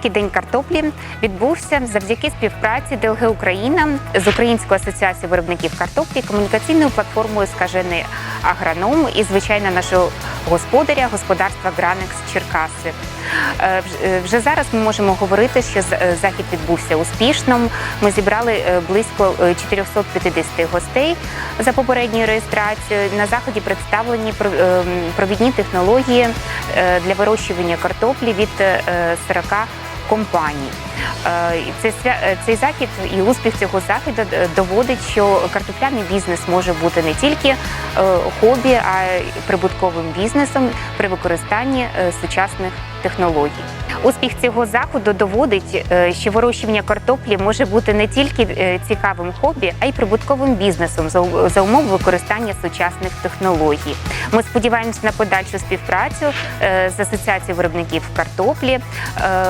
Всеукраїнський день картоплі відбувся завдяки співпраці ДЛГ Україна з Українською асоціацією виробників картоплі, комунікаційною платформою Скажений агроном і звичайно нашого господаря господарства Гранекс Черкаси. Е, е, Вже зараз ми можемо говорити, що е, захід відбувся успішно. Ми зібрали близько е, 450 гостей за попередньою реєстрацією. На заході представлені про- е, провідні технології для вирощування картоплі від е, 40 компаній. Е, Цей, е, цей захід і успіх цього заходу е, доводить, що картопляний бізнес може бути не тільки хобі, а й прибутковим бізнесом при використанні сучасних технологій. Успіх цього заходу доводить, е, що вирощування картоплі може бути не тільки е, цікавим хобі, а й прибутковим бізнесом за умов використання сучасних технологій. Ми сподіваємося на подальшу співпрацю е, з асоціацією виробників картоплі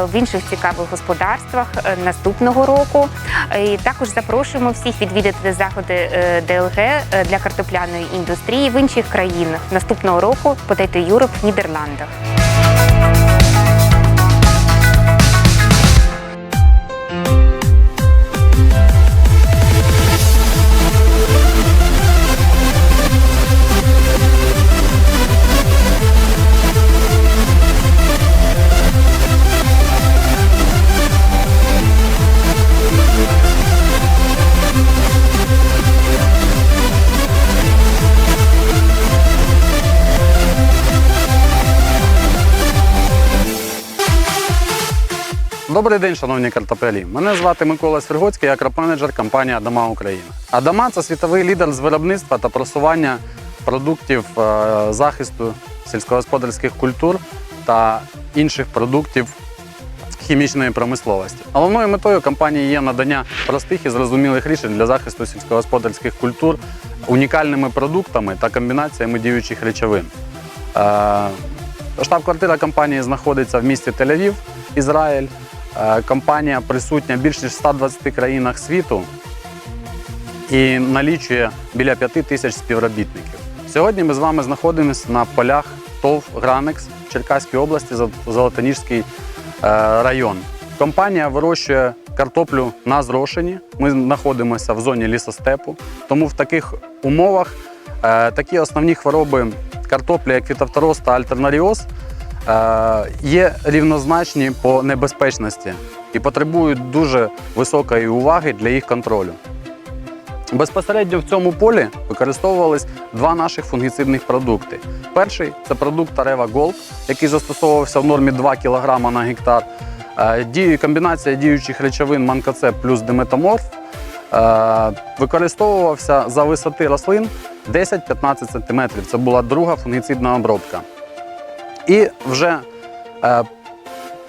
в інших цікавих господарствах наступного року. І також запрошуємо всіх відвідати заходи ДЛГ для картопляної індустрії в інших країнах наступного року Potato Europe в Нідерландах. Добрий день, шановні картоплярі. Мене звати Микола Свергоцький, я крапменеджер компанії Адама Україна. Адама це світовий лідер з виробництва та просування продуктів е, захисту сільськогосподарських культур та інших продуктів хімічної промисловості. Головною метою компанії є надання простих і зрозумілих рішень для захисту сільськогосподарських культур унікальними продуктами та комбінаціями діючих речовин. Е, Штаб-квартира компанії знаходиться в місті Тель-Авів, Ізраїль. Е, Компанія присутня в більш ніж 120 країнах світу і налічує біля 5 тисяч співробітників. Сьогодні ми з вами знаходимося на полях ТОВ Гранекс в Черкаській області, Зол- Золотоніжський е, район. Компанія вирощує картоплю на зрошені. Ми знаходимося в зоні лісостепу, тому в таких умовах е, такі основні хвороби картоплі, як фітофтороз та альтернаріоз, є рівнозначні по небезпечності і потребують дуже високої уваги для їх контролю. Безпосередньо в цьому полі використовувались два наших фунгіцидних продукти. Перший це продукт Areva Gold, який застосовувався в нормі 2 кг на гектар. Е, Комбінація діючих речовин Манкоцеп плюс Диметаморф е, використовувався за висоти рослин 10-15 см. Це була друга фунгіцидна обробка. І вже е,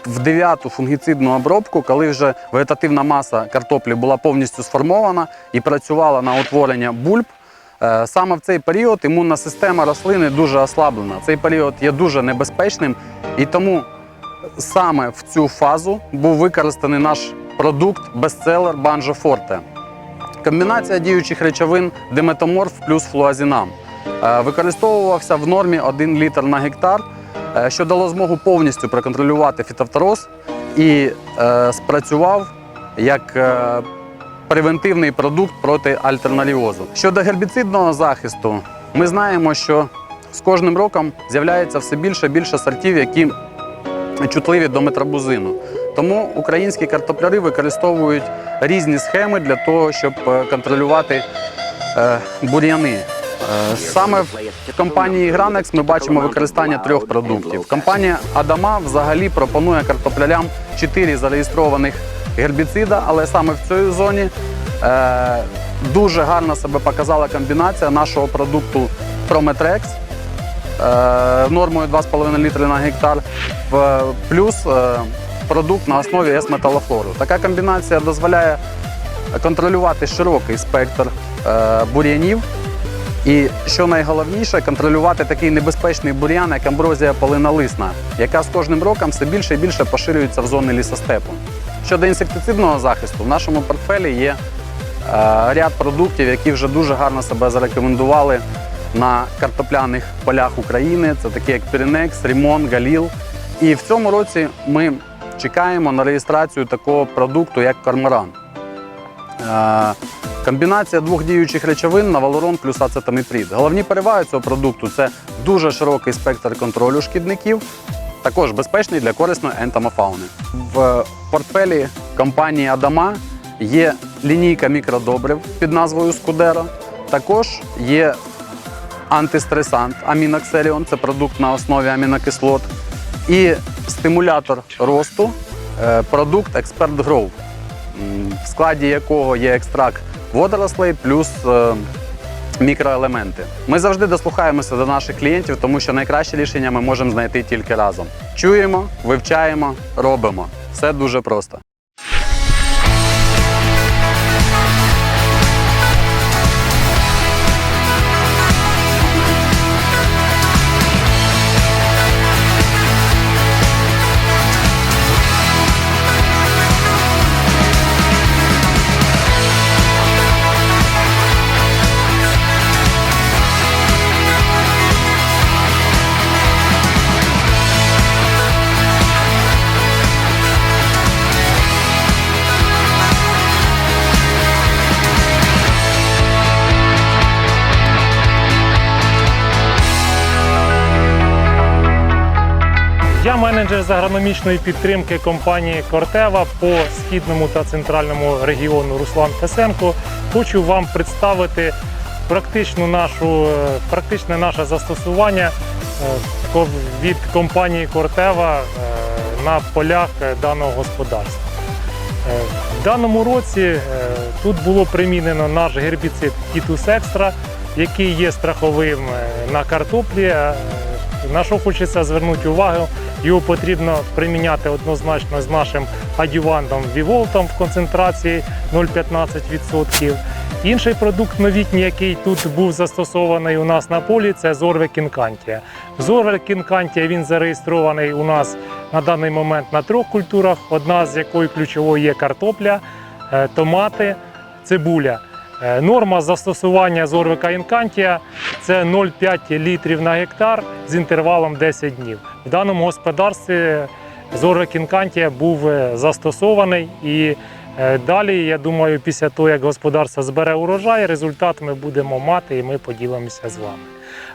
в дев'яту фунгіцидну обробку, коли вже вегетативна маса картоплі була повністю сформована і працювала на утворення бульб. е, Саме в цей період імунна система рослини дуже ослаблена. Цей період є дуже небезпечним, і тому саме в цю фазу був використаний наш продукт бестселер Банжо Форте. Комбінація діючих речовин диметоморф плюс флуазінам е, використовувався в нормі 1 літр на гектар, що дало змогу повністю проконтролювати фітофтороз і е, спрацював як е, превентивний продукт проти альтернаріозу. Щодо гербіцидного захисту, ми знаємо, що з кожним роком з'являється все більше і більше сортів, які чутливі до метробузину. Тому українські картопляри використовують різні схеми для того, щоб е, контролювати е, бур'яни. Саме в компанії Гранекс ми бачимо використання трьох продуктів. Компанія Адама взагалі пропонує картоплярям чотири зареєстрованих гербіцида, але саме в цій зоні е, дуже гарно себе показала комбінація нашого продукту Prometrex е, нормою 2,5 літри на гектар, в- плюс е, продукт на основі С-металофлору. Така комбінація дозволяє контролювати широкий спектр бур'янів. І що найголовніше, контролювати такий небезпечний бур'ян, як амброзія полинолисна, яка з кожним роком все більше і більше поширюється в зони лісостепу. Щодо інсектицидного захисту, в нашому портфелі є е, ряд продуктів, які вже дуже гарно себе зарекомендували на картопляних полях України. Це такі як Пірінекс, Рімон, Галіл. І в цьому році ми чекаємо на реєстрацію такого продукту, як корморан. Е, Комбінація двох діючих речовин навалорон плюс ацетаміприд. Головні переваги цього продукту це дуже широкий спектр контролю шкідників, також безпечний для корисної ентомофауни. В портфелі компанії Адама є лінійка мікродобрив під назвою Скудеро. Також є антистресант амінокселіон, це продукт на основі амінокислот, і стимулятор росту, е, продукт Grow, м, в складі якого є екстракт водорослей плюс е, мікроелементи. Ми завжди дослухаємося до наших клієнтів, тому що найкраще рішення ми можемо знайти тільки разом. Чуємо, вивчаємо, робимо. Все дуже просто. Менеджер з агрономічної підтримки компанії Кортева по східному та центральному регіону Руслан Фесенко. Хочу вам представити практичну нашу, е, практичне наше застосування е, від компанії Кортева е, на полях даного господарства. В даному році тут було примінено наш гербіцид Тітус Екстра, який є страховим на картоплі. На що хочеться звернути увагу, його потрібно приміняти однозначно з нашим адювантом Віволтом в концентрації 0,15%. Інший продукт новітній, який тут був застосований у нас на полі, це Зорве Кінкантія. Зорве Кінкантія він зареєстрований у нас на даний момент на трьох культурах, одна з якої ключовою є картопля, е, томати, цибуля. Е, Норма застосування зорвика інкантія це 0,5 літрів на гектар з інтервалом 10 днів. В даному господарстві зорвик інкантія був е, застосований і е, далі, я думаю, після того, як господарство збере урожай, результат ми будемо мати і ми поділимося з вами.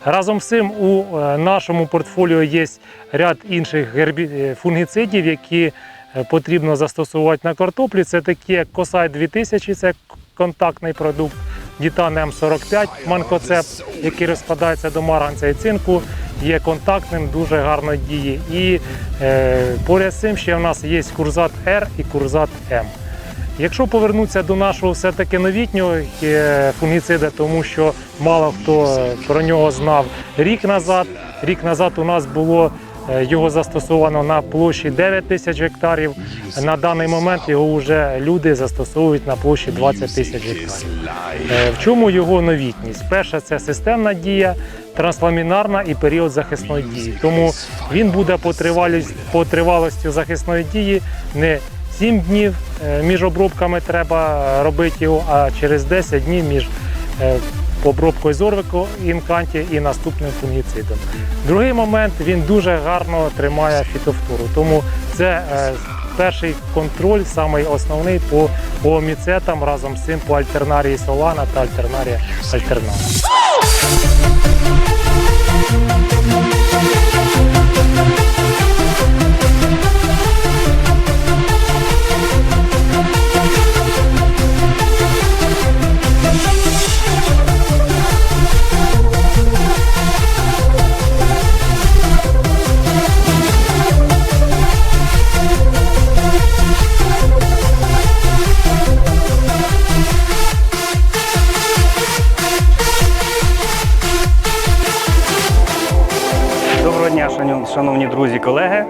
Разом з цим у нашому портфоліо є ряд інших фунгіцидів, які потрібно застосувати на картоплі. Це такі як Косай 2000, це контактний продукт, Дітан М45, манкоцеп, який розкладається до марганця і цинку, є контактним, дуже гарно діє. І е, поряд з цим ще в нас є курзат Р і курзат М. Якщо повернутися до нашого все-таки новітнього е, фунгіцида, тому що мало хто про нього знав рік назад. Рік назад у нас було його застосовано на площі 9 тисяч гектарів. На даний момент його вже люди застосовують на площі 20 тисяч гектарів. Е, В чому його новітність? Перше, це системна дія, трансламінарна і період захисної дії. Тому він буде по тривалості захисної дії не 7 днів е, між обробками треба робити його, а через 10 днів між е, обробкою зорвику інканті і наступним фунгіцидом. Другий момент він дуже гарно тримає фітофтору. Тому це е, перший контроль, самий основний по міцетам разом з цим по альтернарії Солана та альтернарія альтернана. Шановні друзі, колеги.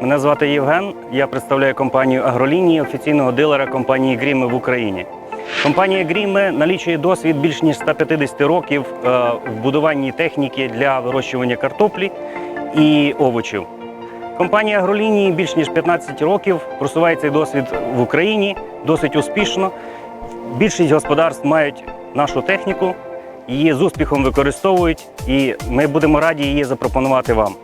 Мене звати Євген. Я представляю компанію Агролінії, офіційного дилера компанії Гріми в Україні. Компанія Гріми налічує досвід більш ніж 150 років е, в будуванні техніки для вирощування картоплі і овочів. Компанія Агролінії більш ніж 15 років просуває цей досвід в Україні досить успішно. Більшість господарств мають нашу техніку, її з успіхом використовують, і ми будемо раді її запропонувати вам.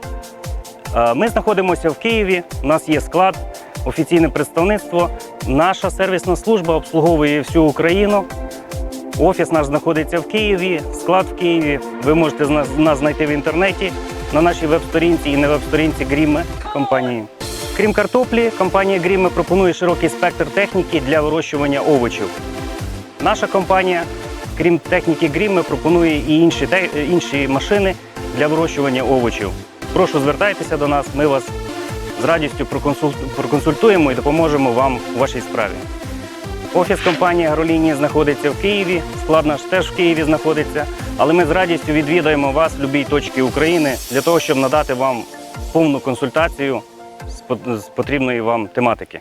Е, Ми знаходимося в Києві. У нас є склад офіційне представництво. Наша сервісна служба обслуговує всю Україну. Офіс наш знаходиться в Києві, склад в Києві. Ви можете нас знайти в інтернеті на нашій веб-сторінці і на веб-сторінці Гріме компанії. Крім картоплі, компанія Гріме пропонує широкий спектр техніки для вирощування овочів. Наша компанія, крім техніки Гріме, пропонує і інші, інші машини для вирощування овочів. Прошу звертайтеся до нас, ми вас з радістю проконсультуємо і допоможемо вам у вашій справі. Офіс компанії Агролінії знаходиться в Києві, склад наш теж в Києві знаходиться, але ми з радістю відвідаємо вас в будь-якій точці України для того, щоб надати вам повну консультацію з потрібної вам тематики.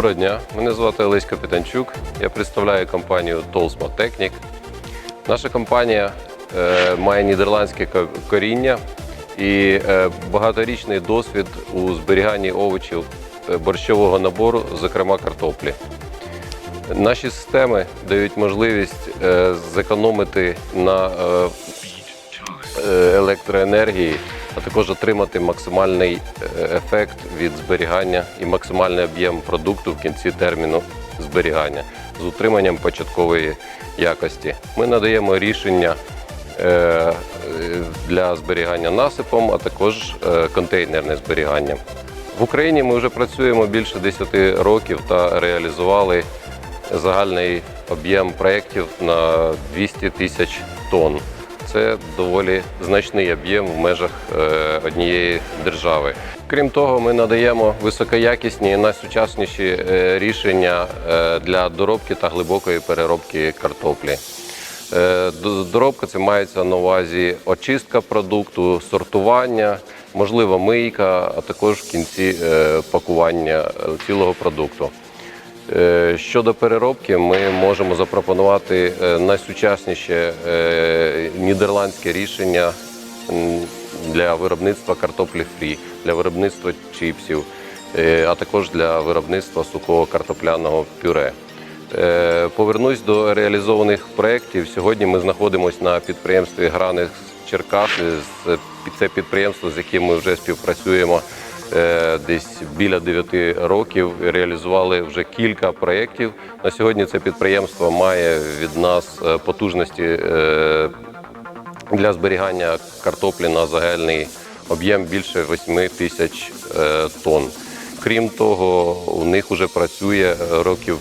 Доброго дня, мене звати Олесь Капітанчук. Я представляю компанію Tolsma Technic. Наша компанія е, має нідерландське коріння і е, багаторічний досвід у зберіганні овочів е, борщового набору, зокрема картоплі. Наші системи дають можливість зекономити на електроенергії, а також отримати максимальний е, ефект від зберігання і максимальний об'єм продукту в кінці терміну зберігання з утриманням початкової якості. Ми надаємо рішення е, для зберігання насипом, а також е, контейнерне зберігання. В Україні ми вже працюємо більше 10 років та реалізували загальний об'єм проєктів на 200 тисяч тонн. Це доволі значний об'єм в межах е, однієї держави. Крім того, ми надаємо високоякісні і найсучасніші е, рішення е, для доробки та глибокої переробки картоплі. Доробка це мається на увазі очистка продукту, сортування, можливо, мийка, а також в кінці пакування цілого продукту. Е, Щодо переробки, ми можемо запропонувати е, найсучасніше е, нідерландське рішення для виробництва картоплі фрі, для виробництва чіпсів, а також для виробництва сухого картопляного пюре. Повернусь до реалізованих проєктів. Сьогодні ми знаходимося на підприємстві Грани Черкаси. Це підприємство, з яким ми вже співпрацюємо десь біля 9 років. Реалізували вже кілька проєктів. На сьогодні це підприємство має від нас е, потужності е, для зберігання картоплі на загальний об'єм більше 8 тисяч е, тонн. Крім того, у них вже працює е, років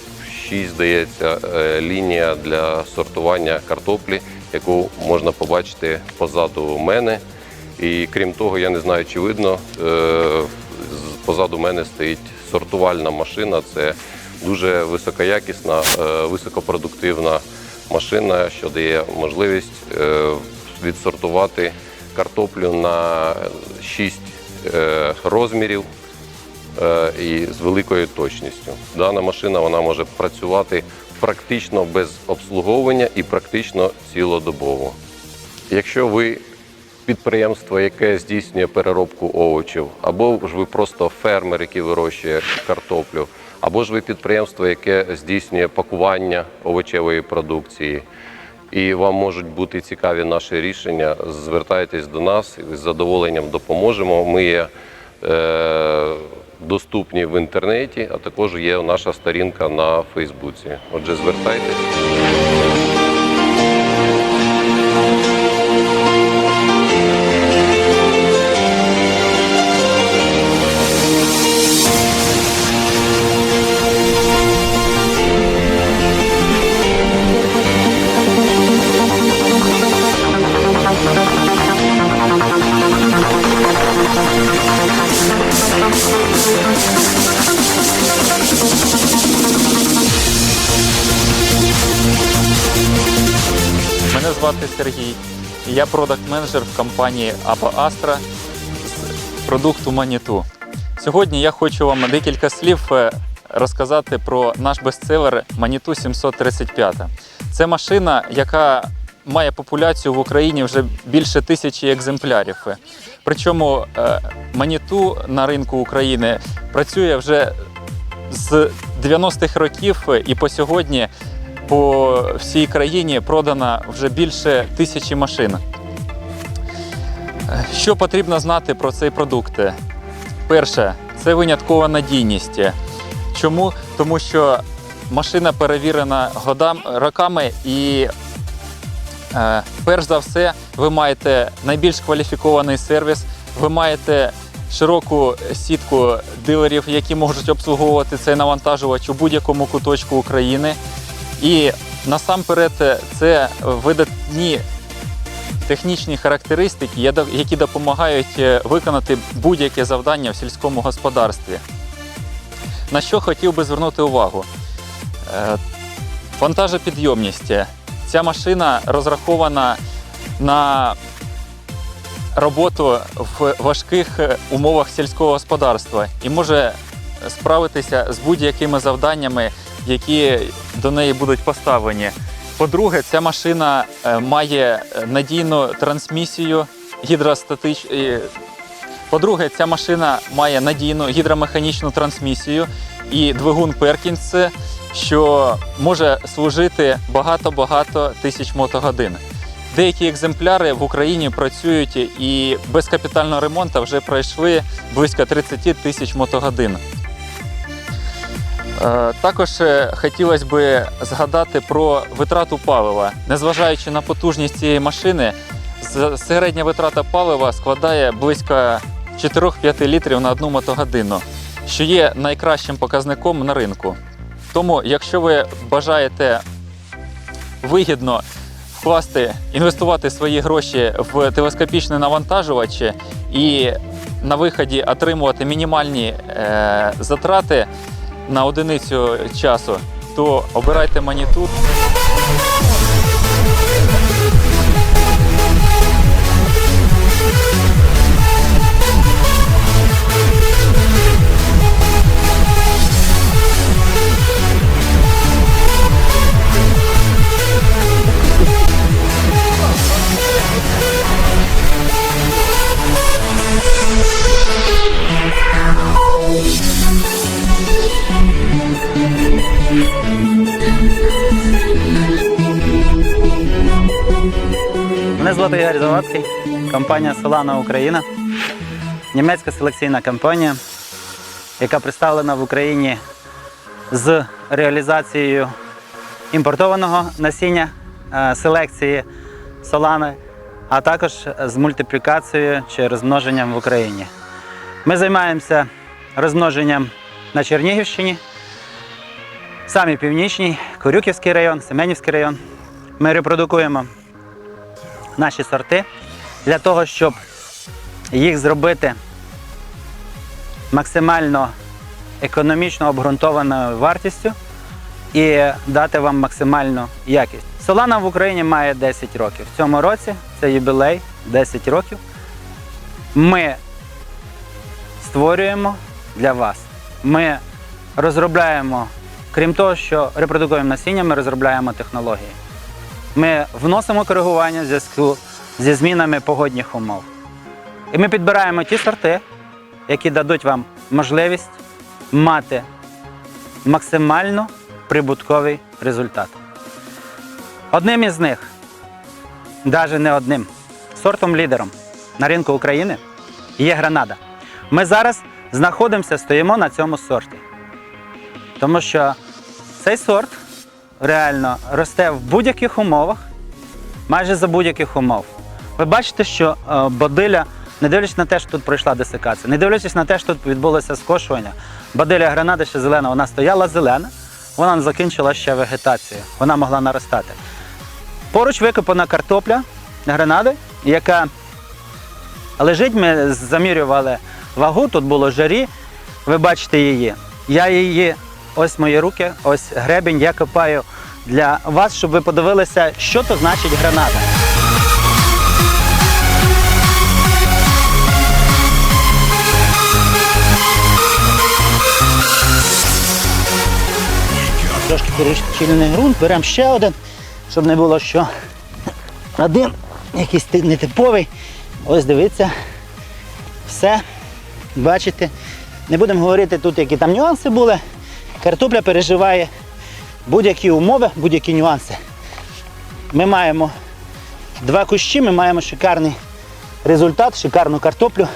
6, здається, е, лінія для сортування картоплі, яку можна побачити позаду мене. І крім того, я не знаю, чи видно, е, позаду мене стоїть сортувальна машина. Це дуже високоякісна, е, високопродуктивна машина, що дає можливість е, відсортувати картоплю на 6 е, розмірів і з великою точністю. Дана машина вона може працювати практично без обслуговування і практично цілодобово. Якщо ви підприємство, яке здійснює переробку овочів, або ж ви просто фермер, який вирощує картоплю, або ж ви підприємство, яке здійснює пакування овочевої продукції, і вам можуть бути цікаві наші рішення, звертайтесь до нас з задоволенням допоможемо. Ми є е, доступні в інтернеті, а також є наша сторінка на Фейсбуці. Отже, звертайтесь. Звати Сергій. Я продакт-менеджер в компанії Аба Астра з продукту Маніту. Сьогодні я хочу вам декілька слів е, розказати про наш бестселер Маніту 735. Це машина, яка має популяцію в Україні вже більше тисячі екземплярів. Причому е, Маніту на ринку України працює вже з 90-х років і по сьогодні по всій країні продано вже більше тисячі машин. Що потрібно знати про цей продукт? Перше, це виняткова надійність. Чому? Тому що машина перевірена годам, роками і е, перш за все ви маєте найбільш кваліфікований сервіс, ви маєте широку сітку дилерів, які можуть обслуговувати цей навантажувач у будь-якому куточку України. І насамперед це видатні технічні характеристики, які допомагають е, виконати будь-яке завдання в сільському господарстві. На що хотів би звернути увагу? Е, Вантажопідйомність. Ця машина розрахована на роботу в важких е, умовах сільського господарства і може справитися з будь-якими завданнями, які до неї будуть поставлені. По-друге, ця машина е, має надійну трансмісію гідростатич... е, По-друге, ця машина має надійну гідромеханічну трансмісію і двигун Перкінс, що може служити багато-багато тисяч мотогодин. Деякі екземпляри в Україні працюють і без капітального ремонту вже пройшли близько 30 тисяч мотогодин. Е, Також е, хотілося б згадати про витрату палива. Незважаючи на потужність цієї машини, середня витрата палива складає близько 4-5 літрів на одну мотогодину, що є найкращим показником на ринку. Тому, якщо ви бажаєте вигідно вкласти, інвестувати свої гроші в телескопічний навантажувач і на виході отримувати мінімальні е, затрати на одиницю часу, то обирайте маніту. Компанія Solana Україна, німецька селекційна компанія, яка представлена в Україні з реалізацією імпортованого насіння е, селекції Solana, а також з мультиплікацією чи розмноженням в Україні. Ми займаємося розмноженням на Чернігівщині, самі північній, Корюківський район, Семенівський район. Ми репродукуємо наші сорти для того, щоб їх зробити максимально економічно обґрунтованою вартістю і дати вам максимальну якість. Солана в Україні має 10 років. В цьому році це юбілей 10 років. Ми створюємо для вас. Ми розробляємо, крім того, що репродукуємо насіння, ми розробляємо технології. Ми вносимо коригування в зв'язку зі змінами погодних умов. І ми підбираємо ті сорти, які дадуть вам можливість мати максимально прибутковий результат. Одним із них, навіть не одним, сортом лідером на ринку України є гранада. Ми зараз знаходимося, стоїмо на цьому сорті. Тому що цей сорт реально росте в будь-яких умовах, майже за будь-яких умов. Ви бачите, що е, бодиля, не дивлячись на те, що тут пройшла десикація, не дивлячись на те, що тут відбулося скошування, бодиля гранада ще зелена, вона стояла зелена, вона закінчила ще вегетацію, вона могла наростати. Поруч викопана картопля гранади, яка лежить, ми замірювали вагу, тут було жарі, ви бачите її. Я її, ось мої руки, ось гребінь, я копаю для вас, щоб ви подивилися, що то значить граната. Трошки перещільний ґрунт, беремо ще один, щоб не було що один якийсь нетиповий. Ось дивіться. Все. Бачите. Не будемо говорити тут, які там нюанси були. Картопля переживає будь-які умови, будь-які нюанси. Ми маємо два кущі, ми маємо шикарний результат, шикарну картоплю,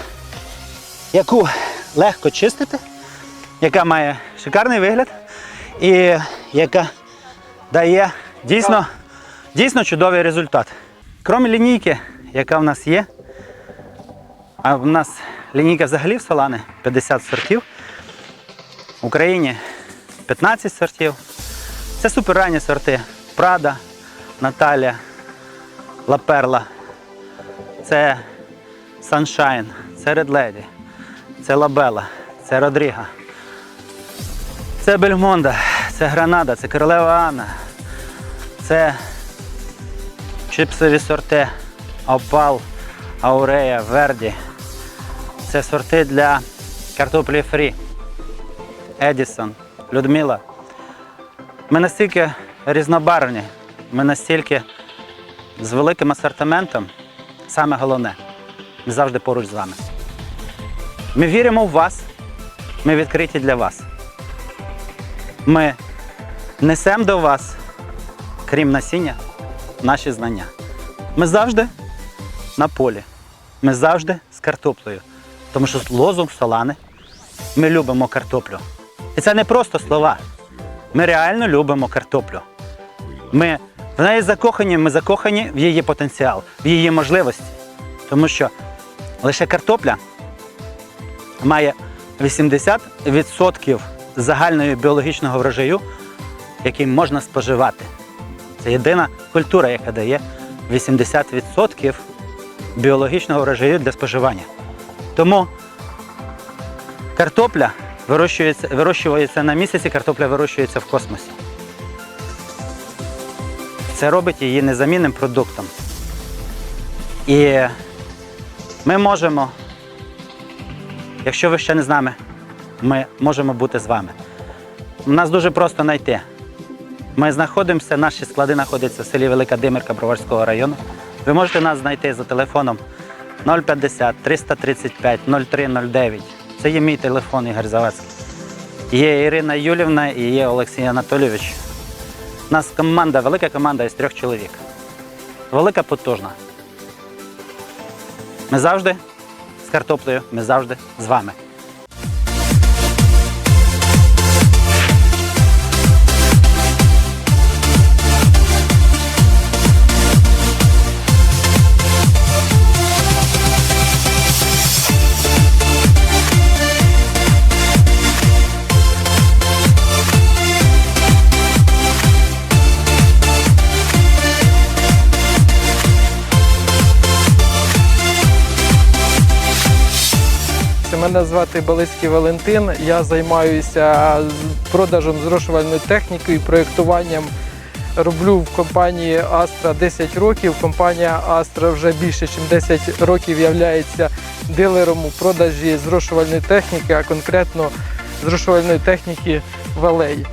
яку легко чистити, яка має шикарний вигляд і яка дає дійсно, дійсно чудовий результат. Крім лінійки, яка в нас є, а в нас лінійка взагалі в Солани 50 сортів. В Україні 15 сортів. Це суперранні сорти. Прада, Наталя, Лаперла. Це Sunshine, це Red Lady, це Лабела, це Родріга. Це Бельмонда, це Гранада, це Королева Анна, це чипсові сорти Опал, Аурея, Верді. Це сорти для картоплі фрі. Едісон, Людмила. Ми настільки різнобарвні, ми настільки з великим асортиментом, саме головне, ми завжди поруч з вами. Ми віримо в вас, ми відкриті для вас. Ми несемо до вас, крім насіння, наші знання. Ми завжди на полі. Ми завжди з картоплею. Тому що лозунг Солани ми любимо картоплю. І це не просто слова. Ми реально любимо картоплю. Ми в неї закохані, ми закохані в її потенціал, в її можливості. Тому що лише картопля має 80% загального біологічного врожаю, який можна споживати. Це єдина культура, яка дає 80% біологічного врожаю для споживання. Тому картопля вирощується, вирощується на місяці, картопля вирощується в космосі. Це робить її незамінним продуктом. І ми можемо, якщо ви ще не з нами, ми можемо бути з вами. Нас дуже просто знайти. Ми знаходимося, наші склади знаходяться в селі Велика Димирка Броварського району. Ви можете нас знайти за телефоном 050 335 0309. Це є мій телефон Ігор Завадський. Є Ірина Юлівна і є Олексій Анатолійович. У нас команда, велика команда із трьох чоловік. Велика потужна. Ми завжди з картоплею, ми завжди з вами. Мене звати Балицький Валентин. Я займаюся продажем зрошувальної техніки і проєктуванням. Роблю в компанії Astra 10 років. Компанія Astra вже більше, ніж 10 років є дилером у продажі зрошувальної техніки, а конкретно зрошувальної техніки Валей.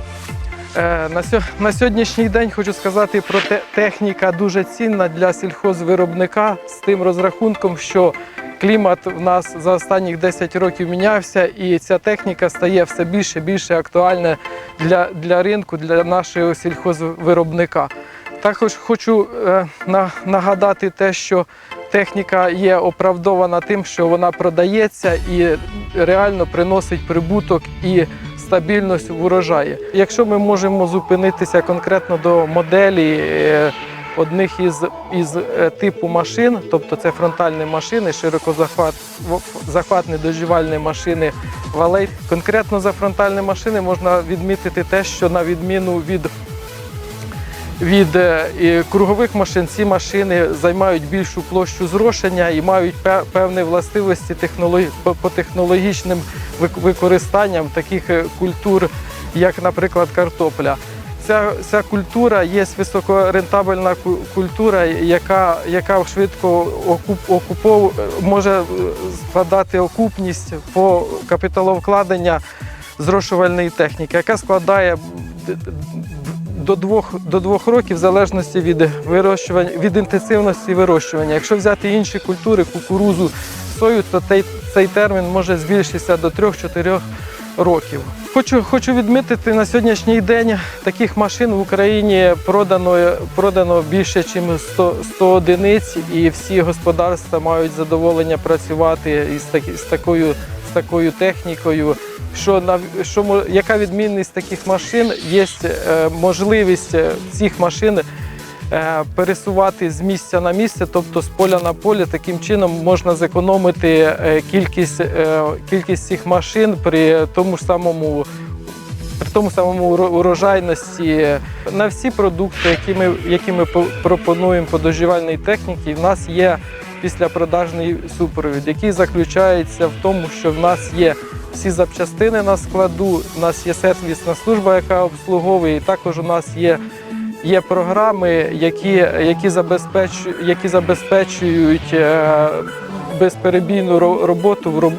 На сьогоднішній день хочу сказати про те, техніка дуже цінна для сільхозвиробника з тим розрахунком, що клімат в нас за останніх 10 років мінявся, і ця техніка стає все більше і більше актуальна для, для ринку, для нашого сільхозвиробника. Також хочу е, на- нагадати те, що техніка є оправдована тим, що вона продається і реально приносить прибуток і стабільність в урожаї. Якщо ми можемо зупинитися конкретно до моделі е, одних із, із е, типу машин, тобто це фронтальні машини, широкозахватні доживальні машини Валей. Конкретно за фронтальні машини можна відмітити те, що на відміну від від е, кругових машин ці машини займають більшу площу зрошення і мають певні властивості по технологічним використанням таких е, культур, як, наприклад, картопля. Ця, ця культура є високорентабельна ку- культура, яка, яка швидко окуп, окупов, може складати окупність по капіталовкладення зрошувальної техніки, яка складає до двох, до двох років в залежності від вирощування, від інтенсивності вирощування. Якщо взяти інші культури, кукурузу, сою, то цей, цей термін може збільшитися до 3-4 років. Хочу, хочу відмітити на сьогоднішній день таких машин в Україні продано, продано більше, ніж 100, 100 одиниць, і всі господарства мають задоволення працювати із, такі, з, такою, з такою технікою. Що, на, що, яка відмінність таких машин? Є е, можливість е, цих машин пересувати з місця на місце, тобто з поля на поле. Таким чином можна зекономити е, кількість, е, кількість цих машин при тому ж самому. При тому самому урожайності на всі продукти, які ми, які ми по- пропонуємо по техніці, в нас є післяпродажний супровід, який заключається в тому, що в нас є всі запчастини на складу, в нас є сервісна служба, яка обслуговує, і також у нас є Є програми, які, які, забезпечують, які забезпечують е, безперебійну роботу в,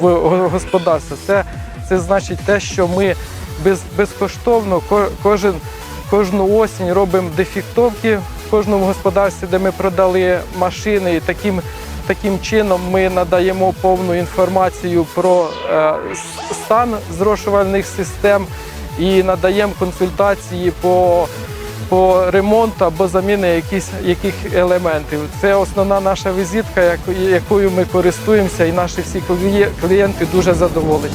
в господарстві. Це, це значить те, що ми без, безкоштовно кожен, кожну осінь робимо дефіктовки в кожному господарстві, де ми продали машини. І таким, таким чином ми надаємо повну інформацію про е, стан зрошувальних систем і надаємо консультації по по ремонту або заміни якісь, яких елементів. Це основна наша візитка, яко- якою ми користуємося, і наші всі кліє- клієнти дуже задоволені.